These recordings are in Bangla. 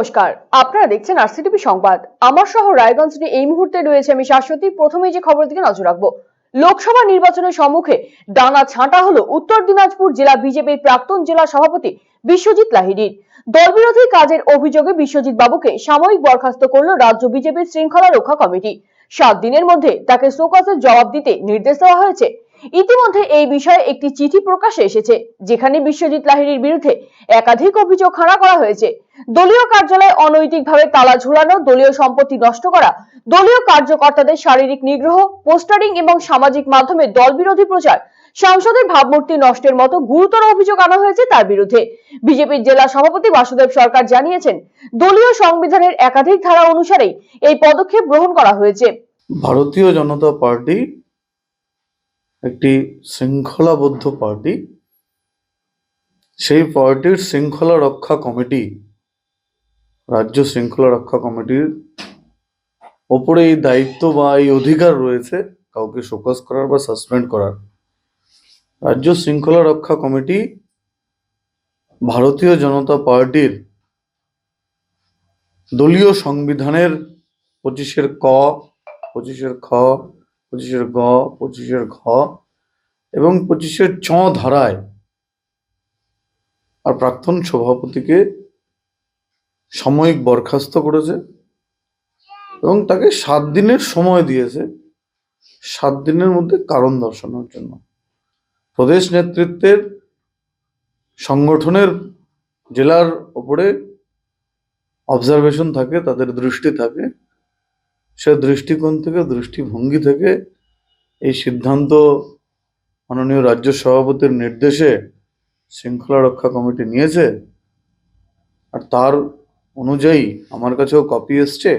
নমস্কার। আপনারা দেখছেন আরসিটিভি সংবাদ। আমার শহর রায়গঞ্জ নিয়ে এই মুহূর্তে রয়েছে আমি শাশ্বতী। প্রথমেই যে খবরের দিকে নজর রাখব, লোকসভা নির্বাচনের সম্মুখে ডানা ছাঁটা হলো উত্তর দিনাজপুর জেলা বিজেপির প্রাক্তন জেলা সভাপতি বিশ্বজিৎ লাহিড়ির। দলবিরোধী কাজের অভিযোগে বিশ্বজিৎ বাবুকে সাময়িক বরখাস্ত করল রাজ্য বিজেপির শৃঙ্খলা রক্ষা কমিটি। সাত দিনের মধ্যে তাকে শোকসের জবাব দিতে নির্দেশ দেওয়া হয়েছে। ইতিমধ্যে এই বিষয়ে একটি চিঠি প্রকাশে এসেছে, যেখানে বিশ্বজিৎ লাহিড়ির বিরুদ্ধে একাধিক অভিযোগ খাড়া করা হয়েছে। দলীয় কার্যালয়ে অনৈতিকভাবে তালা ঝুলানো, দলীয় সম্পত্তি নষ্ট করা, দলীয় কার্যকর্তাদের শারীরিক নিগ্রহ, পোস্টারিং এবং সামাজিক মাধ্যমে দল বিরোধী প্রচার, সাংসদের ভাবমূর্তি নষ্টের মতো গুরুতর অভিযোগ আনা হয়েছে তার বিরুদ্ধে। বিজেপির জেলা সভাপতি বাসুদেব সরকার জানিয়েছেন, দলীয় সংবিধানের একাধিক ধারা অনুসারেই এই পদক্ষেপ গ্রহণ করা হয়েছে। ভারতীয় জনতা পার্টি একটি শৃঙ্খলাবদ্ধ পার্টি। সেই পার্টির শৃঙ্খলা রক্ষা কমিটি, রাজ্য শৃঙ্খলা রক্ষা কমিটির ওপরে এই দায়িত্ব বা এই অধিকার রয়েছে, কাউকে শোকস করার বা সাসপেন্ড করার। রাজ্য শৃঙ্খলা রক্ষা কমিটি ভারতীয় জনতা পার্টির দলীয় সংবিধানের পঁচিশের ক, পঁচিশের খ পঁচিশের গ, পঁচিশের ঘ এবং পঁচিশের চ ধারায় আর প্রাক্তন সভাপতিকে সাময়িক বরখাস্ত করেছে এবং তাকে সাত দিনের সময় দিয়েছে, সাত দিনের মধ্যে কারণ দর্শানোর জন্য। প্রদেশ নেতৃত্বের সংগঠনের জেলার ওপরে অবজারভেশন থাকে, তাদের দৃষ্টি থাকে। সে দৃষ্টিকোণ থেকে দৃষ্টিভঙ্গি থেকে এই সিদ্ধান্ত মাননীয় রাজ্য সভাপতির নির্দেশে শৃঙ্খলা রক্ষা কমিটি নিয়েছে। আর তার অনুযায়ী আমার কাছেও কপি এসছে।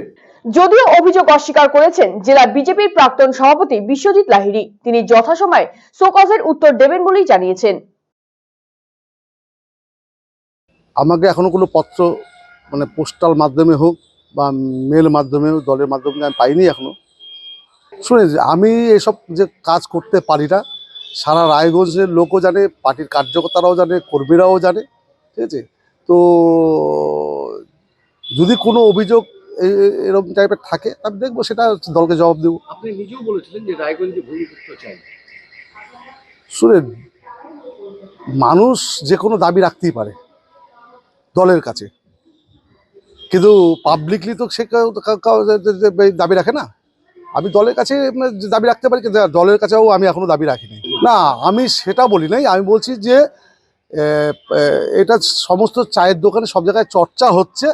যদিও অভিযোগ অস্বীকার করেছেন জেলা বিজেপির প্রাক্তন সভাপতি বিশ্বজিৎ লাহিড়ী। তিনি যথাসময়ে শোকজের উত্তর দেবেন বলেই জানিয়েছেন। আমাকে এখনও কোনো পত্র মানে পোস্টাল মাধ্যমে হোক বা মেল মাধ্যমে দলের মাধ্যমে আমি পাইনি এখনও শুনে যে আমি এসব যে কাজ করতে পারি না সারা রায়গঞ্জের লোকও জানে পার্টির কার্যকর্তারাও জানে কর্মীরাও জানে ঠিক আছে? তো যদি কোনো অভিযোগ এরকম টাইপের থাকে আমি দেখব সেটা দলকে জবাব দেবো। আপনি নিজেও বলেছিলেন যে রায়গঞ্জে ভূমিপুত্র চাই শুনেন মানুষ যে কোনো দাবি রাখতেই পারে দলের কাছে। কিন্তু পাবলিকলি তো সে দাবি রাখে না। আমি দলের কাছে উম, দাবি রাখতে পারি কিন্তু দলের কাছেও আমি এখনও দাবি রাখিনি। না আমি সেটা বলি নাই আমি বলছি যে এটা সমস্ত চায়ের দোকানে সব জায়গায় চর্চা হচ্ছে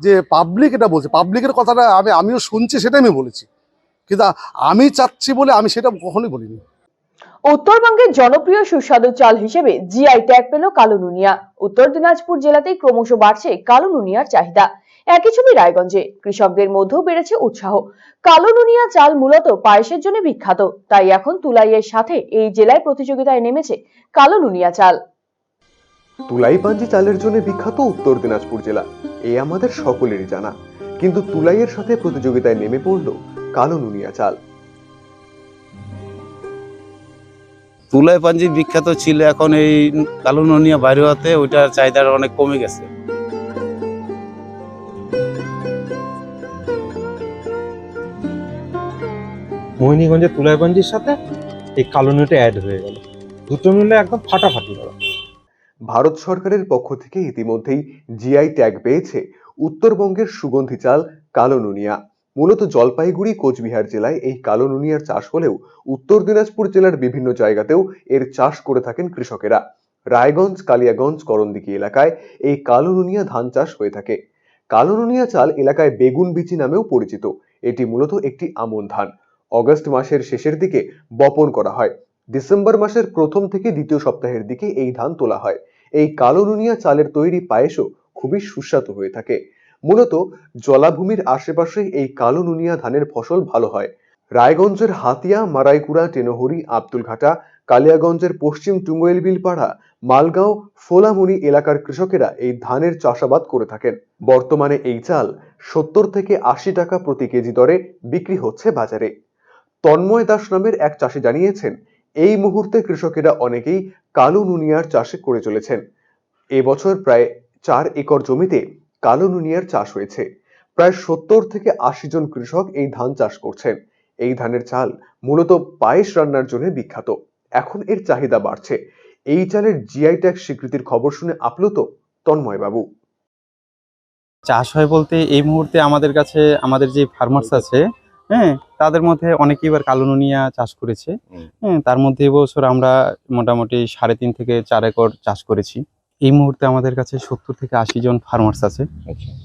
যে পাবলিক এটা বলছে। পাবলিকের কথাটা আমি আমিও শুনছি সেটাই আমি বলেছি। কিন্তু আমি চাচ্ছি বলে আমি সেটা কখনোই বলিনি। উত্তরবঙ্গের জনপ্রিয় সুস্বাদু চাল হিসেবে জিআই ট্যাগ পেল কালো নুনিয়া। উত্তর দিনাজপুর জেলাতেই ক্রমশ বাড়ছে কালো নুনিয়ার চাহিদা। একই ছবি রায়গঞ্জে। কৃষকদের মধ্যেও বেড়েছে উৎসাহ। কালো নুনিয়া চাল মূলত পায়েসের জন্য বিখ্যাত। তাই এখন তুলাইয়ের সাথে এই জেলায় প্রতিযোগিতায় নেমেছে কালো নুনিয়া চাল। তুলাইপাঞ্জি চালের জন্য বিখ্যাত উত্তর দিনাজপুর জেলা। এ আমাদের সকলেরই জানা। কিন্তু তুলাইয়ের সাথে প্রতিযোগিতায় নেমে পড়ল কালো নুনিয়া চাল। তুলায় পাঞ্জি বিখ্যাত ছিল। এখন এই কালো নুনিয়া বাইরে হতে ওইটার চাহিদাটা অনেক কমে গেছে। মোহিনীগঞ্জের তুলাইবাঞ্জির সাথে এই কালো নুনিটা অ্যাড হয়ে গেল। দুটো মিলে একদম ফাটাফাটি হলো। ভারত সরকারের পক্ষ থেকে ইতিমধ্যেই জিআই ট্যাগ পেয়েছে উত্তরবঙ্গের সুগন্ধি চাল কালো নুনিয়া। মূলত জলপাইগুড়ি, কোচবিহার জেলায় এই কালো নুনিয়ার চাষ হলেও উত্তর দিনাজপুর জেলার বিভিন্ন জায়গাতেও এর চাষ করে থাকেন কৃষকেরা। রায়গঞ্জ, কালিয়াগঞ্জ, করণদিঘি এলাকায় এই কালো নুনিয়া ধান চাষ হয়ে থাকে। কালো নুনিয়া চাল এলাকায় বেগুন বিচি নামেও পরিচিত। এটি মূলত একটি আমন ধান। অগস্ট মাসের শেষের দিকে বপন করা হয়। ডিসেম্বর মাসের প্রথম থেকে দ্বিতীয় সপ্তাহের দিকে এই ধান তোলা হয়। এই কালো নুনিয়া চালের তৈরি পায়েসও খুবই সুস্বাদু হয়ে থাকে। মূলত জলাভূমির আশেপাশে এই কালো নুনিয়া ধানের ফসল ভালো হয়। রায়গঞ্জের হাতিয়া, মারাইকুড়া, টেনহরি, আব্দুলঘাটা, কালিয়াগঞ্জের পশ্চিম টুঙ্গইল বিলপাড়া, মালগাঁও, ফোলামুনি এলাকার কৃষকেরা এই ধানের চাষাবাদ করে থাকেন। বর্তমানে এই চাল সত্তর থেকে আশি টাকা প্রতি কেজি দরে বিক্রি হচ্ছে বাজারে। তন্ময় দাস নামের এক চাষি জানিয়েছেন, এই মুহূর্তে কৃষকেরা অনেকেই কালো নুনিয়ার চাষে করে চলেছেন। এবছর প্রায় চার একর জমিতে কালো নুনিয়ার চাষ হয়েছে। প্রায় সত্তর থেকে আশি জন কৃষক এই ধান চাষ করছেন। এই ধানের চাল মূলত পায়েস রান্নার জন্য বিখ্যাত। এখন এর চাহিদা বাড়ছে। এই চালের জিআই ট্যাগ স্বীকৃতির খবর শুনে আপ্লুত তন্ময় বাবু চাষ হয় বলতে এই মুহূর্তে আমাদের কাছে, আমাদের যে ফার্মার্স আছে হ্যাঁ তাদের মধ্যে অনেকেই এবার কালো নুনিয়া চাষ করেছে। হ্যাঁ তার মধ্যে এবছর আমরা মোটামুটি সাড়ে তিন থেকে চার একর চাষ করেছি। এই মুহূর্তে আমাদের কাছে সত্তর থেকে আশি জন ফার্মার্স আছে।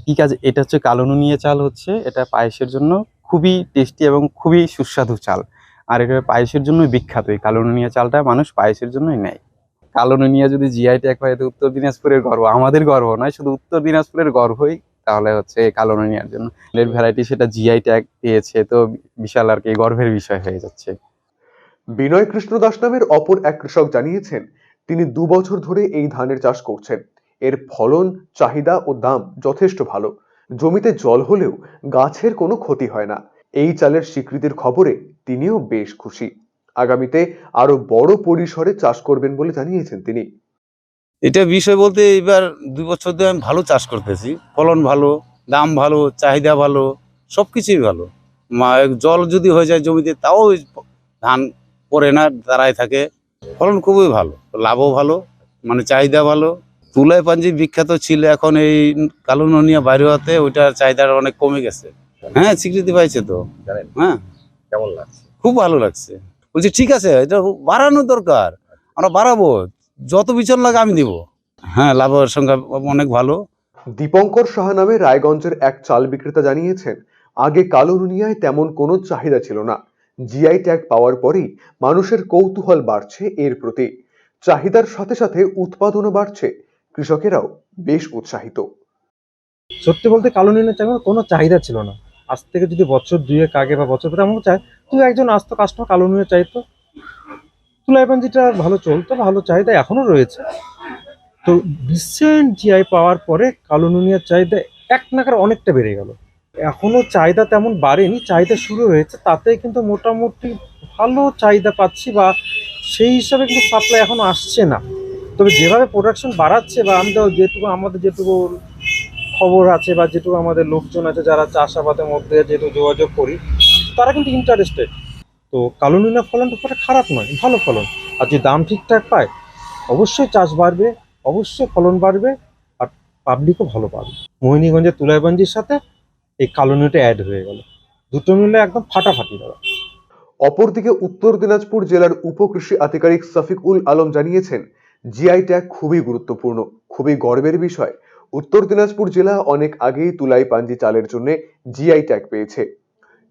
ঠিক আছে এটা হচ্ছে কালো নুনিয়া চাল হচ্ছে এটা পায়েসের জন্য খুবই টেস্টি এবং খুবই সুস্বাদু চাল। আর এটা পায়েসের জন্য বিখ্যাত এই কালো নুনিয়া চালটা মানুষ পায়েসের জন্যই নেয়। কালো নুনিয়া যদি জিআই ট্যাগ পায় তো উত্তর দিনাজপুরের গর্ব। আমাদের গর্ব নয় শুধু উত্তর দিনাজপুরের গর্বই তাহলে হচ্ছে কালো নুনিয়ার জন্য। এর ভ্যারাইটি সেটা জিআই ট্যাগ পেয়েছে তো বিশাল আর কি গর্বের বিষয় হয়ে যাচ্ছে। বিনয় কৃষ্ণ দাস নামের অপর এক কৃষক জানিয়েছেন, তিনি দু বছর ধরে এই ধানের চাষ করছেন। এর ফলন, চাহিদা ও দাম যথেষ্ট ভালো। জমিতে জল হলেও গাছের কোনো ক্ষতি হয় না। এই চালের স্বীকৃতির খবরে তিনিও বেশ খুশি। আগামীতে আরও বড় পরিসরে চাষ করবেন বলে জানিয়েছেন তিনি। এটা বিষয় বলতে এবার দুই বছর ধরে আমি ভালো চাষ করতেছি। ফলন ভালো দাম ভালো চাহিদা ভালো সব কিছুই ভালো। মা- জল যদি হয়ে যায় জমিতে তাও ধান পড়ে না দাঁড়ায় থাকে। ফলন খুবই ভালো লাভও ভালো মানে চাহিদা ভালো। তুলাই পাঞ্জি বিখ্যাত ছিল এখন এই কালো ননিয়া বাইরে হতে ওইটার চাহিদাটা অনেক কমে গেছে। হ্যাঁ স্বীকৃতি পাইছে তো। হ্যাঁ। কেমন লাগছে? খুব ভালো লাগছে। বলছি ঠিক আছে এটা বাড়ানো দরকার আমরা বাড়াবো। যত বিচন লাগে আমি দিব। হ্যাঁ লাভের সংখ্যা অনেক ভালো। দীপঙ্কর সাহা নামে রায়গঞ্জের এক চাল বিক্রেতা জানিয়েছেন আগে কালো নুনিয়ায় তেমন কোনো চাহিদা ছিল না। জিআই ট্যাগ পাওয়ার পরেই মানুষের কৌতূহল বাড়ছে এর প্রতি। চাহিদার সাথে সাথে উৎপাদনও বাড়ছে। কৃষকেরাও বেশ উৎসাহিত। সত্যি বলতে কালো নুনের চালের কোনো চাহিদা ছিল না। আজ থেকে যদি বছর দুয়েক আগে বা বছর পরে আমাকে চাই তুই একজন আসতো কাস্টমার কালো নুনের চাইতো? তুলাইপাঞ্জিটা ভালো চলতো, ভালো চাহিদা এখনও রয়েছে। তো রিসেন্ট জিআই পাওয়ার পরে কালো নুনিয়ার চাহিদা এক নাকার অনেকটা বেড়ে গেল। এখনও চাহিদা তেমন বাড়েনি, চাহিদা শুরু হয়েছে, তাতে কিন্তু মোটামুটি ভালো চাহিদা পাচ্ছি বা সেই হিসাবে কিন্তু সাপ্লাই এখনও আসছে না। তবে যেভাবে প্রোডাকশন বাড়াচ্ছে বা আমরা যেটুকু, আমাদের যেটুকু খবর আছে বা যেটুকু আমাদের লোকজন আছে যারা চাষাবাদের মধ্যে যেটুকু যোগাযোগ করি, তারা কিন্তু ইন্টারেস্টেড তো কালো নুনা ফলনটা খুব খারাপ নয়, ভালো ফলন। আর যে দাম ঠিকঠাক পায়, অবশ্যই চাষ বাড়বে, অবশ্যই ফলন বাড়বে, আর পাবলিকও ভালো পাবে। মোহিনীগঞ্জের তুলাইবাঞ্জির সাথে এই কালো নুনটা অ্যাড হয়ে গেল। দুটো মিলে একদম ফাটাফাটি দাদা। অপরদিকে উত্তর দিনাজপুর জেলার উপকৃষি আধিকারিক সফিক উল আলম জানিয়েছেন জিআই ট্যাগ খুবই গুরুত্বপূর্ণ, খুবই গর্বের বিষয়। উত্তর দিনাজপুর জেলা অনেক আগেই তুলাই পাঞ্জি চালের জন্য জিআই ট্যাগ পেয়েছে।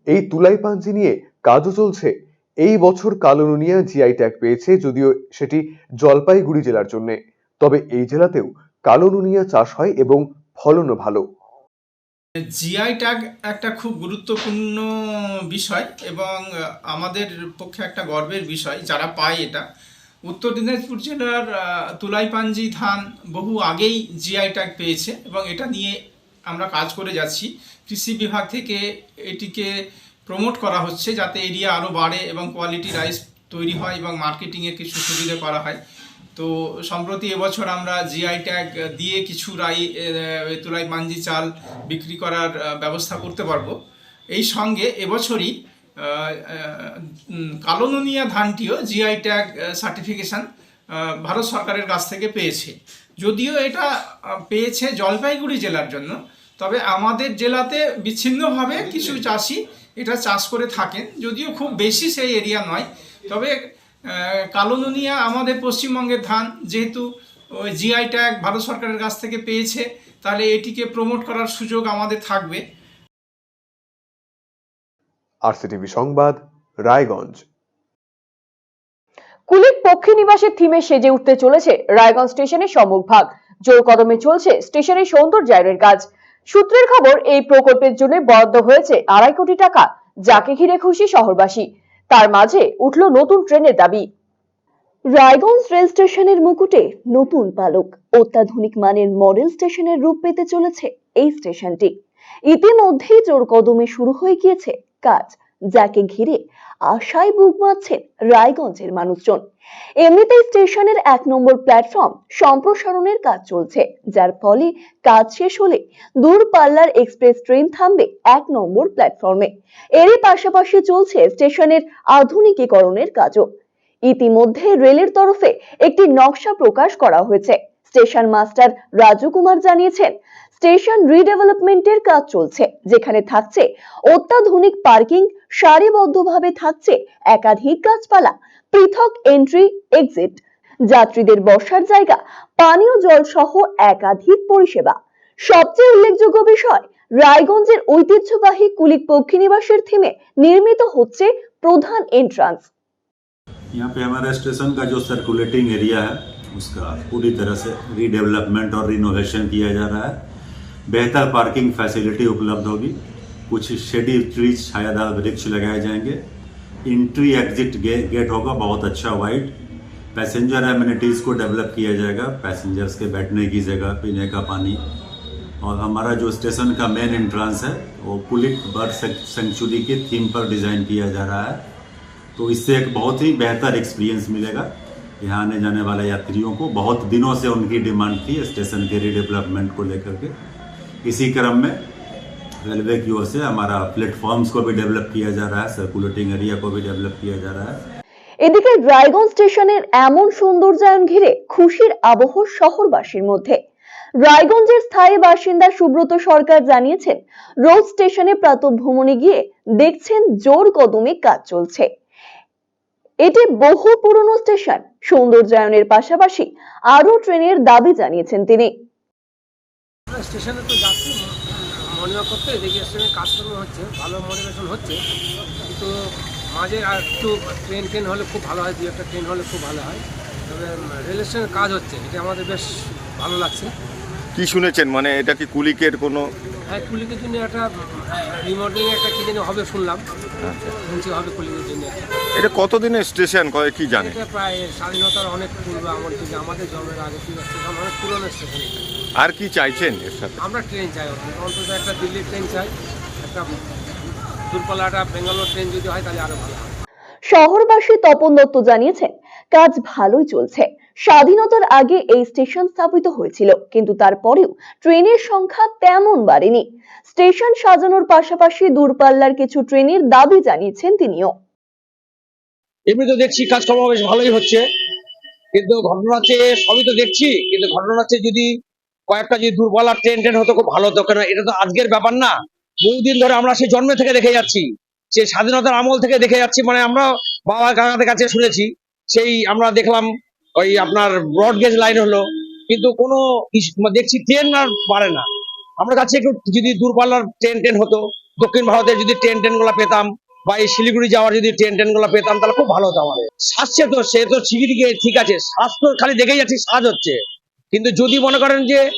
এই তুলাই পাঞ্জি নিয়ে কাজও চলছে। এই বছর কালোনুনিয়া জিআই ট্যাগ পেয়েছে, যদিও সেটি জলপাইগুড়ি জেলার জন্য। তবে এই জেলাতেও কালোনুনিয়া চাষ হয় এবং ফলনও ভালো। জিআই ট্যাগ একটা খুব গুরুত্বপূর্ণ বিষয় এবং আমাদের পক্ষে একটা গর্বের বিষয়, যারা পায় এটা। উত্তর দিনাজপুর জেলার তুলাইপাঞ্জি ধান বহু আগেই জিআই ট্যাগ পেয়েছে এবং এটা নিয়ে আমরা কাজ করে যাচ্ছি। কৃষি বিভাগ থেকে এটিকে প্রমোট করা হচ্ছে যাতে এরিয়া আরও বাড়ে এবং কোয়ালিটি রাইস তৈরি হয় এবং মার্কেটিংয়ের কিছু সুবিধা করা হয়। তো সম্প্রতি এবছর আমরা জিআই ট্যাগ দিয়ে কিছু রাই তুলাই মাঞ্জি চাল বিক্রি করার ব্যবস্থা করতে পারব। এই সঙ্গে এবছরই আহ, আহ, উম, কালো নুনিয়া ধানটিও জিআই ট্যাগ সার্টিফিকেশন ভারত সরকারের কাছ থেকে পেয়েছে। যদিও এটা পেয়েছে জলপাইগুড়ি জেলার জন্য তবে আমাদের জেলাতে বিচ্ছিন্নভাবে কিছু চাষি এটা চাষ করে থাকেন। যদিও খুব বেশি সেই এরিয়া নয়। তবে কালো নুনিয়া আমাদের পশ্চিমবঙ্গের ধান। যেহেতু ওই জিআই ট্যাগ ভারত সরকারের কাছ থেকে পেয়েছে তাহলে এটিকে প্রমোট করার সুযোগ আমাদের থাকবে। আরসিটিভি সংবাদ রায়গঞ্জ। কুলিক পক্ষী নিবাসের থিমে সেজে উঠতে চলেছে রায়গঞ্জ স্টেশনের সম্মুখভাগ জোর কদমে চলছে স্টেশনের সৌন্দর্যায়নের কাজ। সূত্রের খবর, এই প্রকল্পের জন্য বরাদ্দ হয়েছে আড়াই কোটি টাকা, যাকে ঘিরে খুশি শহরবাসী। তার মাঝে উঠল নতুন ট্রেনের দাবি। রায়গঞ্জ রেল স্টেশনের মুকুটে নতুন পালক। অত্যাধুনিক মানের মডেল স্টেশনের রূপ পেতে চলেছে এই স্টেশনটি। ইতিমধ্যেই জোর কদমে শুরু হয়ে গিয়েছে কাজ, যাকে ঘিরে আশায় বুক বাঁধছেন রায়গঞ্জের মানুষজন। এমনিতেই স্টেশনের এক নম্বর প্ল্যাটফর্ম সম্প্রসারণের কাজ চলছে, যার ফলে কাজ শেষ হলে দূরপাল্লার এক্সপ্রেস ট্রেন থামবে এক নম্বর প্ল্যাটফর্মে এরই পাশাপাশি চলছে স্টেশনের আধুনিকীকরণের কাজও। ইতিমধ্যে রেলের তরফে একটি নকশা প্রকাশ করা হয়েছে। স্টেশন মাস্টার রাজু কুমার জানিয়েছেন স্টেশন রিডেভেলপমেন্টের কাজ চলছে যেখানে থাকছে অত্যাধুনিক পার্কিং সারিবদ্ধভাবে থাকছে একাধিক গাছপালা পৃথক এন্ট্রি এক্সিট যাত্রীদের বসার জায়গা পানীয় জল সহ একাধিক পরিষেবা সবচেয়ে উল্লেখযোগ্য বিষয় রায়গঞ্জের ঐতিহ্যবাহী কুলিক পক্ষীনিবাসের থিমে নির্মিত হচ্ছে প্রধান এন্ট্রান্স यहाँ पे हमारा स्टेशन का जो सर्कुलेटिंग एरिया है उसका पूरी तरह से रीडेवलपमेंट और रिनोवेशन किया जा रहा है। बेहतर पार्किंग फैसिलिटी उपलब्ध होगी। कुछ शेडी ट्रीज छायादार वृक्ष लगाए जाएँगे। इंट्री एग्जिट गे, गेट होगा बहुत अच्छा वाइड पैसेंजर एमिनिटीज़ को डेवलप किया जाएगा। पैसेंजर्स के बैठने की जगह पीने का पानी। और हमारा जो स्टेशन का मेन एंट्रांस है वो कुलिक बर्ड सेंचुरी के थीम पर डिज़ाइन किया जा रहा है। तो इससे एक बहुत ही बेहतर एक्सपीरियंस मिलेगा। यहाँ आने जाने वाले यात्रियों को बहुत दिनों से उनकी डिमांड थी स्टेशन के रीडेवलपमेंट को लेकर के इसी क्रम में रेलवे की ओर से हमारा प्लेटफॉर्म्स को भी डेवलप किया जा रहा है सर्कुलेटिंग एरिया को भी डेवलप किया जा रहा है এদিকে রায়গঞ্জ স্টেশনের এমন সৌন্দর্যায়ন ঘিরে খুশির আবহ শহরবাসীর মধ্যে রায়গঞ্জের স্থায়ী বাসিন্দা সুব্রত সরকার জানিয়েছেন রোজ স্টেশনে প্রাতঃভ্রমণে গিয়ে দেখছেন জোর কদমে কাজ চলছে এটি বহু পুরনো স্টেশন। সৌন্দর্যায়নের পাশাপাশি আরও ট্রেনের দাবি জানিয়েছেন তিনি। স্টেশনে তো যাচ্ছি। মর্নিং করতে দেখি স্টেশনে কাজকর্ম হচ্ছে ভালো মোটিভেশন হচ্ছে। কিন্তু মাঝে আর একটু ট্রেন ট্রেন হলে খুব ভালো হয় দু একটা ট্রেন হলে খুব ভালো হয়। তবে রেল স্টেশনের কাজ হচ্ছে এটা আমাদের বেশ ভালো লাগছে। কি শুনেছেন? মানে এটা কি কুলিকের কোনো হ্যাঁ কুলিকের জন্য একটা রিমোডেলিং একটা কি জানি হবে শুনলাম। শুনছি হবে কুলিকের জন্য এটা কতদিনের স্টেশন কয় কি জানে? এটা প্রায় স্বাধীনতার অনেক পূর্বে আমল থেকে আমাদের জন্মের আগে স্টেশন অনেক পুরনো স্টেশন আর কি চাইছেন এর সাথে? আমরা ট্রেন চাই অন্তত একটা দিল্লির ট্রেন চাই একটা দূরপাল্লাটা বেঙ্গালোর ট্রেন যদি হয় তাহলে আরও ভালো শহরবাসী তপন দত্ত জানিয়েছেন কাজ ভালোই চলছে। স্বাধীনতার আগে এই স্টেশন স্থাপিত হয়েছিল, কিন্তু তারপরেও ট্রেনের সংখ্যা তেমন বাড়েনি। স্টেশন সাজানোর পাশাপাশি দূরপাল্লার কিছু ট্রেনের দাবি জানিয়েছেন তিনিও। এমনি তো দেখছি কাজকর্ম বেশ ভালোই হচ্ছে, কিন্তু ঘটনা হচ্ছে সবই তো দেখছি, কিন্তু ঘটনা যদি কয়েকটা যদি দূরপাল্লার ট্রেন ট্রেন হতো, খুব ভালো হতো, কেন এটা তো আজকের ব্যাপার না। বহুদিন ধরে আমরা সেই জন্মে থেকে দেখে যাচ্ছি, সেই স্বাধীনতার আমল থেকে দেখে যাচ্ছি মানে আমরা বাবা কাকাদের কাছে শুনেছি, সেই আমরা দেখলাম ওই আপনার ব্রডগেজ লাইন হলো। কিন্তু কোনো ইস- দেখছি ট্রেন আর বাড়ে না। আমরা কাছে একটু যদি দূরপাল্লার ট্রেন ট্রেন হতো, দক্ষিণ ভারতের যদি ট্রেন ট্রেনগুলা পেতাম, বা এই শিলিগুড়ি যাওয়ার যদি ট্রেন ট্রেনগুলো পেতাম, তাহলে খুব ভালো হতো আমাদের। সাজছে তো, সে তো শিলিগুড়িকে ঠিক আছে। সাজ তো খালি দেখেই যাচ্ছি, সাজ হচ্ছে। কিন্তু যদি মনে করেন যে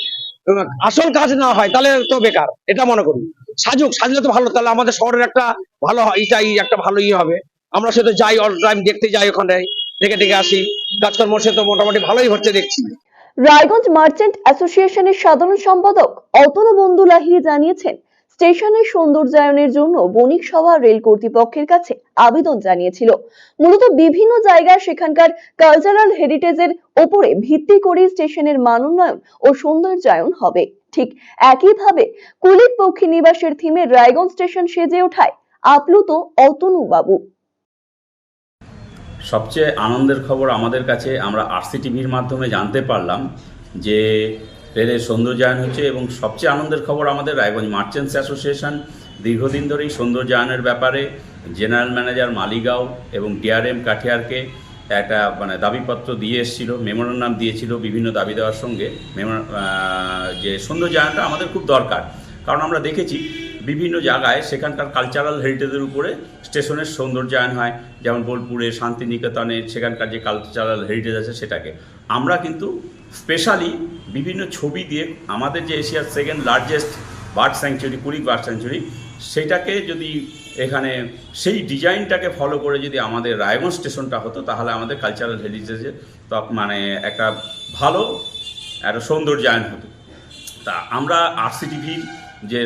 আসল কাজ না হয়, তাহলে তো বেকার। এটা মনে করি। সাজুক, সাজলে তো ভালো, তাহলে আমাদের শহরের একটা ভালো এটাই একটা ভালো ইয়ে হবে। আমরা সে তো যাই অল টাইম দেখতে যাই ওখানে। দেখে দেখে আসি। কাজকর্ম সে তো মোটামুটি ভালোই হচ্ছে দেখছি। রায়গঞ্জ মার্চেন্ট অ্যাসোসিয়েশনের সাধারণ সম্পাদক অতনু বন্ধু লাহিড়ী জানিয়েছেন, স্টেশনের সৌন্দর্যায়নের জন্য বণিক সভা রেল কর্তৃপক্ষের কাছে আবেদন জানিয়েছিল। মূলত বিভিন্ন জায়গায় সেখানকার কালচারাল হেরিটেজের ওপরে ভিত্তি করে স্টেশনের মানোন্নয়ন ও সৌন্দর্যায়ন হবে। ঠিক একইভাবে কুলিক পক্ষী নিবাসের থিমে রায়গঞ্জ স্টেশন সেজে ওঠায় আপ্লুত অতনু বাবু সবচেয়ে আনন্দের খবর আমাদের কাছে আমরা আরসি টিভির মাধ্যমে জানতে পারলাম যে রেলের সৌন্দর্যায়ন হচ্ছে এবং সবচেয়ে আনন্দের খবর আমাদের রায়গঞ্জ মার্চেন্টস অ্যাসোসিয়েশন। দীর্ঘদিন ধরেই সৌন্দর্যায়নের ব্যাপারে জেনারেল ম্যানেজার মালিগাঁও এবং ডিআরএম কাঠিয়ারকে একটা মানে দাবিপত্র দিয়ে এসেছিল, মেমোরান্ডাম দিয়েছিল বিভিন্ন দাবি দেওয়ার সঙ্গে। মেমো- যে সৌন্দর্যায়নটা আমাদের খুব দরকার। কারণ আমরা দেখেছি বিভিন্ন জায়গায় সেখানকার কালচারাল হেরিটেজের উপরে স্টেশনের সৌন্দর্যায়ন হয়। যেমন বোলপুরে, শান্তিনিকেতনে সেখানকার যে কালচারাল হেরিটেজ আছে সেটাকে। আমরা কিন্তু স্পেশালি বিভিন্ন ছবি দিয়ে আমাদের যে এশিয়ার সেকেন্ড লার্জেস্ট বার্ড স্যাংচুরি কুড়ি বার্ড স্যাংচুরি সেটাকে যদি এখানে সেই ডিজাইনটাকে ফলো করে যদি আমাদের রায়গঞ্জ স্টেশনটা হতো, তাহলে আমাদের কালচারাল হেরিটেজের তো মানে একটা ভালো একটা সৌন্দর্যায়ন হতো। তা আমরা আরসিটিভির যে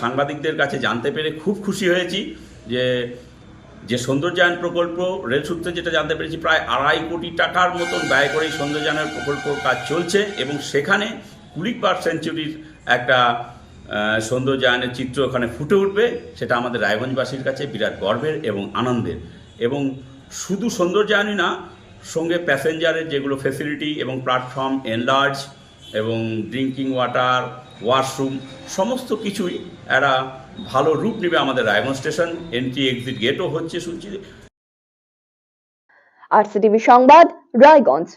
সাংবাদিকদের কাছে জানতে পেরে খুব খুশি হয়েছি যে যে সৌন্দর্যায়ন প্রকল্প রেল সূত্রে যেটা জানতে পেরেছি, প্রায় আড়াই কোটি টাকার মতন ব্যয় করে এই সৌন্দর্যায়নের প্রকল্প কাজ চলছে এবং সেখানে কুলিক পার্ক সেঞ্চুরির একটা সৌন্দর্যায়নের চিত্র ওখানে ফুটে উঠবে, সেটা আমাদের রায়গঞ্জবাসীর কাছে বিরাট গর্বের এবং আনন্দের। এবং শুধু সৌন্দর্যায়নই না, সঙ্গে প্যাসেঞ্জারের যেগুলো ফেসিলিটি এবং প্ল্যাটফর্ম এনলার্জ এবং ড্রিঙ্কিং ওয়াটার ওয়াশরুম সমস্ত কিছুই একটা ভালো রূপ নেবে আমাদের রায়গঞ্জ স্টেশন এন্ট্রি এক্সিট গেটও হচ্ছে শুনছি আরসিটিভি সংবাদ, রায়গঞ্জ।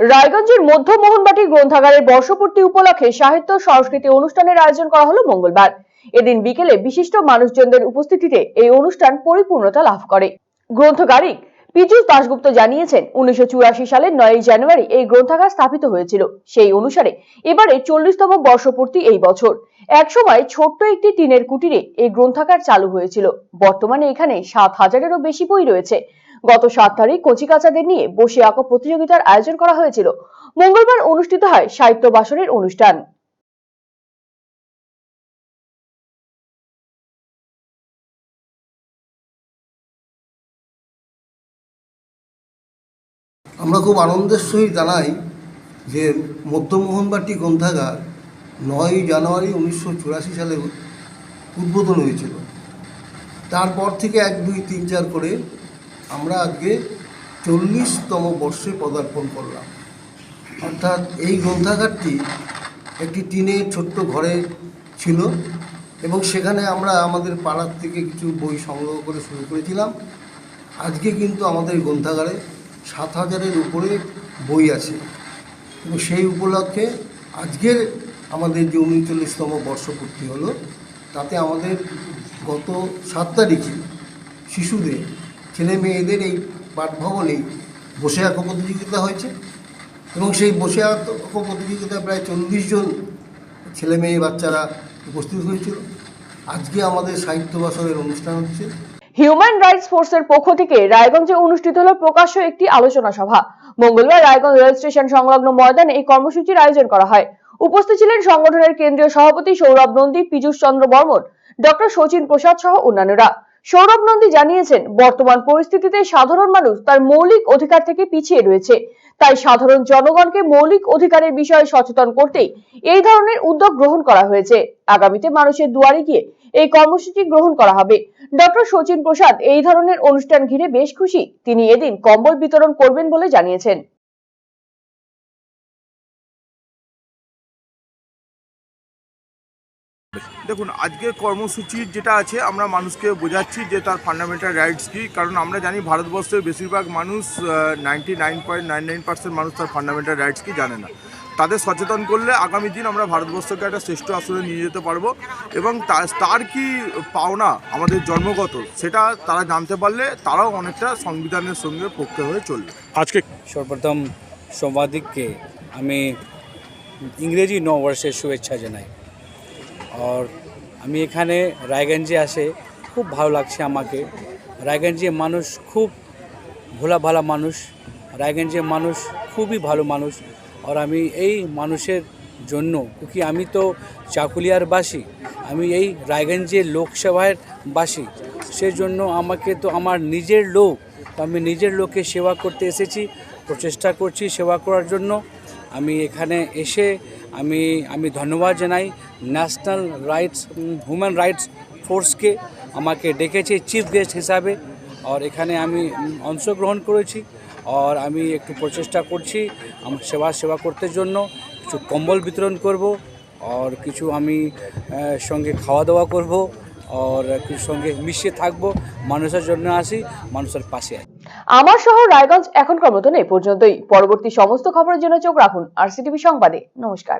রায়গঞ্জের মধ্য মোহনবাটি গ্রন্থাগারের বর্ষপূর্তি উপলক্ষে সাহিত্য সংস্কৃতি অনুষ্ঠানের আয়োজন করা হলো মঙ্গলবার। এদিন বিকেলে বিশিষ্ট মানুষজনদের উপস্থিতিতে এই অনুষ্ঠান পরিপূর্ণতা লাভ করে। গ্রন্থগারিক পীযুষ দাশগুপ্ত জানিয়েছেন, উনিশশো সালের নয় জানুয়ারি এই গ্রন্থাগার স্থাপিত হয়েছিল। সেই অনুসারে এবারে চল্লিশতম বর্ষপূর্তি এই বছর। একসময় ছোট্ট একটি টিনের কুটিরে এই গ্রন্থাগার চালু হয়েছিল। বর্তমানে এখানে সাত হাজারেরও বেশি বই রয়েছে। গত সাত তারিখ কচিকাচাদের নিয়ে বসে আঁকা প্রতিযোগিতার আয়োজন করা হয়েছিল। মঙ্গলবার অনুষ্ঠিত হয় সাহিত্য বাসরের অনুষ্ঠান। খুব আনন্দের সহিত জানাই যে মধ্যমোহনবাটি গ্রন্থাগার নয় জানুয়ারি উনিশশো চুরাশি সালে উদ্বোধন হয়েছিল। তারপর থেকে এক, দুই, তিন, চার করে আমরা আজকে চল্লিশতম বর্ষে পদার্পণ করলাম। অর্থাৎ এই গ্রন্থাগারটি একটি টিনের ছোট্ট ঘরে ছিল এবং সেখানে আমরা আমাদের পাড়ার থেকে কিছু বই সংগ্রহ করে শুরু করেছিলাম। আজকে কিন্তু আমাদের গ্রন্থাগারে সাত হাজারের উপরে বই আছে। এবং সেই উপলক্ষে আজকের আমাদের যে উনচল্লিশতম বর্ষপূর্তি হলো, তাতে আমাদের গত সাত তারিখে শিশুদের, ছেলে মেয়েদের এই পাঠভবনেই বসে আঁকো প্রতিযোগিতা হয়েছে। এবং সেই বসে আঁকো প্রতিযোগিতায় প্রায় চল্লিশ জন ছেলে মেয়ে বাচ্চারা উপস্থিত হয়েছিল। আজকে আমাদের সাহিত্য বাসরের অনুষ্ঠান হচ্ছে। হিউম্যান রাইটস ফোর্সের পক্ষ থেকে রায়গঞ্জে অনুষ্ঠিত হলো প্রকাশ্য একটি আলোচনা সভা। মঙ্গলবার রায়গঞ্জ রেল স্টেশন সংলগ্ন ময়দানে এই কর্মসূচির আয়োজন করা হয়। উপস্থিত ছিলেন সংগঠনের কেন্দ্রীয় সভাপতি সৌরভ নন্দী, পীযূষ চন্দ্র বর্মন, ডক্টর শচীন প্রসাদ সহ অন্যান্যরা। সৌরভ নন্দী জানিয়েছেন, বর্তমান পরিস্থিতিতে সাধারণ মানুষ তার মৌলিক অধিকার থেকে পিছিয়ে রয়েছে। তাই সাধারণ জনগণকে মৌলিক অধিকারের বিষয়ে সচেতন করতেই এই ধরনের উদ্যোগ গ্রহণ করা হয়েছে। আগামীতে মানুষের দুয়ারে গিয়ে এই কর্মসূচি গ্রহণ করা হবে। ডক্টর শচীন প্রসাদ এই ধরনের অনুষ্ঠান ঘিরে বেশ খুশি। তিনি এদিন কম্বল বিতরণ করবেন বলে জানিয়েছেন। দেখুন আজকের কর্মসূচির যেটা আছে আমরা মানুষকে বোঝাচ্ছি যে তার ফান্ডামেন্টাল রাইটস কী। কারণ আমরা জানি ভারতবর্ষের বেশিরভাগ মানুষ ninety nine point nine nine percent মানুষ তার ফান্ডামেন্টাল রাইটস কি জানে না। তাদের সচেতন করলে আগামী দিন আমরা ভারতবর্ষকে একটা শ্রেষ্ঠ আসনে নিয়ে যেতে পারব। এবং তার তার কি পাওনা আমাদের জন্মগত সেটা তারা জানতে পারলে তারাও অনেকটা সংবিধানের সঙ্গে পক্ষে হয়ে চলবে। আজকে সর্বপ্রথম সাংবাদিককে আমি ইংরেজি নববর্ষের শুভেচ্ছা জানাই। আর আমি এখানে রায়গঞ্জে আসে, খুব ভালো লাগছে আমাকে। রায়গঞ্জে মানুষ খুব ভোলা ভালা মানুষ, রায়গঞ্জের মানুষ খুবই ভালো মানুষ। আর আমি এই মানুষের জন্য, কি আমি তো চাকুলিয়ার বাসী আমি এই রায়গঞ্জের লোকসভার বাসী সেজন্য আমাকে তো আমার নিজের লোক আমি নিজের লোকে সেবা করতে এসেছি, প্রচেষ্টা করছি সেবা করার জন্য। আমি এখানে এসে আমি আমি ধন্যবাদ জানাই ন্যাশনাল রাইটস হিউম্যান রাইটস ফোর্সকে আমাকে ডেকেছে চিফ গেস্ট হিসাবে। আর এখানে আমি অংশগ্রহণ করেছি। আর আমি একটু প্রচেষ্টা করছি আমার সেবা সেবা করতে জন্য। কিছু কম্বল বিতরণ করব। আর কিছু আমি সঙ্গে খাওয়া দাওয়া করব। আর সঙ্গে মিশিয়ে থাকব, মানুষের জন্য আসি, মানুষের পাশে আসি আমার শহর রায়গঞ্জ এখন ক্রমত এই পর্যন্তই। পরবর্তী সমস্ত খবরের জন্য চোখ রাখুন, আর সিটিভি সংবাদে। নমস্কার।